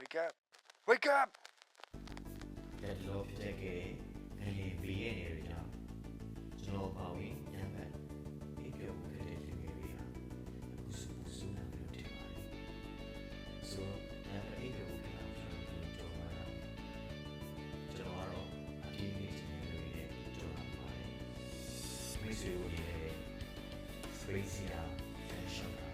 Wake up! Wake up! That love take a being area. Snow bowing, young man. Make your credit in area. Usuna will take money. So, never eat your work out from tomorrow. Tomorrow, a teenage every day, Jonah Pine. Misery, Spacia, and Shaka.